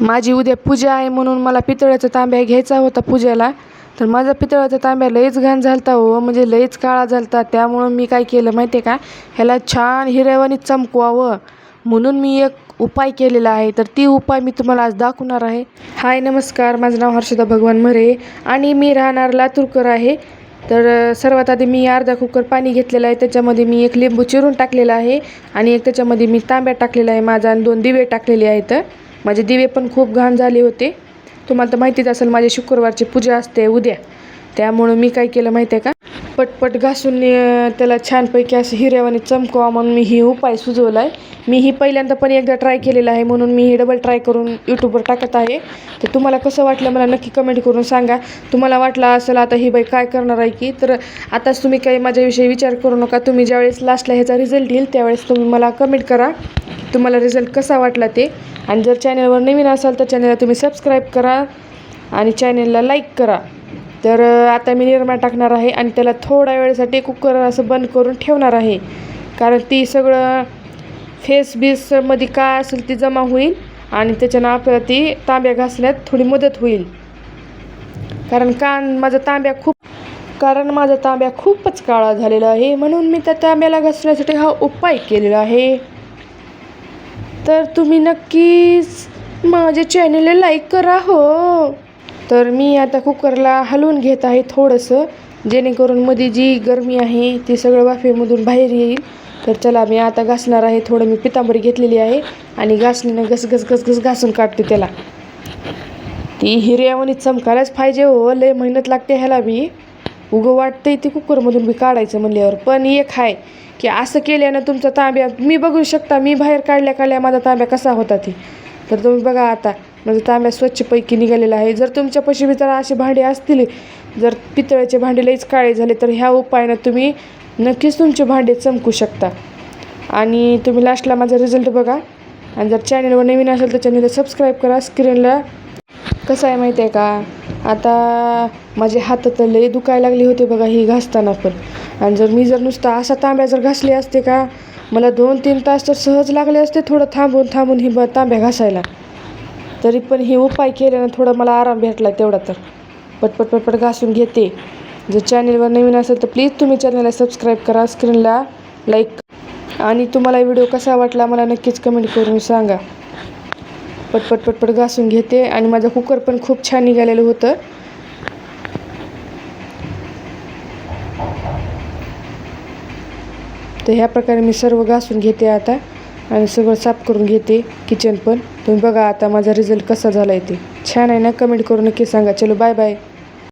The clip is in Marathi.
माझी उद्या पूजा आहे म्हणून मला पितळ्याचा तांब्या घ्यायचा होता पूजेला. तर माझा पितळाचा तांब्या लईच घाण झालता हो म्हणजे लईच काळा झालता. त्यामुळं मी काय केलं माहिती आहे का? ह्याला छान हिऱ्यावानी चमकवावं. म्हणून मी एक उपाय केलेला आहे. तर ती उपाय मी तुम्हाला आज दाखवणार आहे. हाय नमस्कार. माझं नाव हर्षदा भगवान मरे आणि मी राहणार लातूरकर आहे. तर सर्वात आधी मी अर्धा कुकर पाणी घेतलेलं आहे. त्याच्यामध्ये मी एक लिंबू चिरून टाकलेला आहे आणि एक त्याच्यामध्ये मी तांब्या टाकलेला आहे. माझा आणि दोन दिवे टाकलेले आहेत. माझे दिवे पण खूप घाण झाले होते. तुम्हाला तर माहितीच असेल माझी शुक्रवारची पूजा असते उद्या. त्यामुळं मी काय केलं माहिती आहे का? पटपट घासून त्याला छानपैकी असं हिरव्याने चमकवा म्हणून मी ही उपाय सुचवला आहे मी ही पहिल्यांदा पण एकदा ट्राय केलेला आहे म्हणून मी ही डबल ट्राय करून यूट्यूबवर टाकत आहे. तर तुम्हाला कसं वाटलं मला नक्की कमेंट करून सांगा. तुम्हाला वाटलं असेल आता ही बाई काय करणार आहे की? तर आताच तुम्ही काही माझ्याविषयी विचार करू नका. तुम्ही ज्यावेळेस लास्टला ह्याचा रिझल्ट येईल त्यावेळेस तुम्ही मला कमेंट करा. तुम्हाला रिझल्ट कसा वाटला ते? आणि जर चॅनलवर नवीन असाल तर चॅनलला तुम्ही सबस्क्राईब करा आणि चॅनलला लाईक करा. तर आता मी निरमा टाकणार आहे आणि त्याला थोड्या वेळेसाठी कुकर असं बंद करून ठेवणार आहे. कारण ती सगळं फेस बीसमध्ये काय असेल ती जमा होईल आणि त्याच्यानं आपल्याला ती तांब्या घासण्यात थोडी मदत होईल. कारण कान माझा तांब्या खूप कारण माझा तांब्या खूपच काळा झालेला आहे. म्हणून मी त्या तांब्याला घासण्यासाठी हा उपाय केलेला आहे. तर तुम्ही नक्कीच माझ्या चॅनलला लाईक करा हो. तर मी आता कुकरला हलवून घेत आहे थोडंसं जेणेकरून मध्ये जी गरमी आहे ती सगळं वाफेमधून बाहेर येईल. तर चला मी आता घासणार आहे थोडं मी पितांबरी घेतलेली आहे आणि घासणीनं घस घस घस घस घासून काढते त्याला. ती हिर्यावणी चमकायलाच पाहिजे हो लय मेहनत लागते ह्याला बी. उगं वाटतंय ते कुकरमधून बी काढायचं म्हणल्यावर. पण एक आहे की असं केल्यानं तुमचा तांब्या मी बघू शकता मी बाहेर काढल्या काढल्या माझा तांब्या कसा होता ते. तर तुम्ही बघा आता म्हणजे तांब्या स्वच्छपैकी निघालेला आहे जर तुमच्यापाशी बी जर असे भांडे असतील जर पितळ्याचे भांडे लईच काळे झाले तर ह्या उपायानं तुम्ही नक्कीच तुमचे भांडे चमकू शकता. आणि तुम्ही लास्टला माझा रिझल्ट बघा. आणि जर चॅनलवर नवीन असेल तर चॅनलला सबस्क्राईब करा. स्क्रीनला कसं आहे माहिती आहे का? आता माझे हात तर लय दुखायला लागले होते बघा ही घासताना पण. आणि जर मी जर नुसता असा तांब्या जर घासले असते का? मला दोन तीन तास तर सहज लागले असते थोडं थांबून थांबून ही ब तांब्या घासायला. तरी पण हे उपाय केल्यानं थोडा मला आराम भेटला तेवढा तर. पटपट पटपट घासून घेते. जर चॅनलवर नवीन असेल तर प्लीज तुम्ही चॅनलला सबस्क्राईब करा स्क्रीनला लाईक आणि तुम्हाला व्हिडिओ कसा वाटला मला नक्कीच कमेंट करून सांगा. पटपट पटपट घासून घेते आणि माझं कुकर पण खूप छान निघालेलं होतं. तर ह्या प्रकारे मी सर्व घासून घेते आता. आणि सगळं साफ करून घेते किचन पण. तुम्ही बघा आता माझा रिझल्ट कसा झाला आहे ते. छान आहे ना? कमेंट करून नक्की सांगा. चलो बाय बाय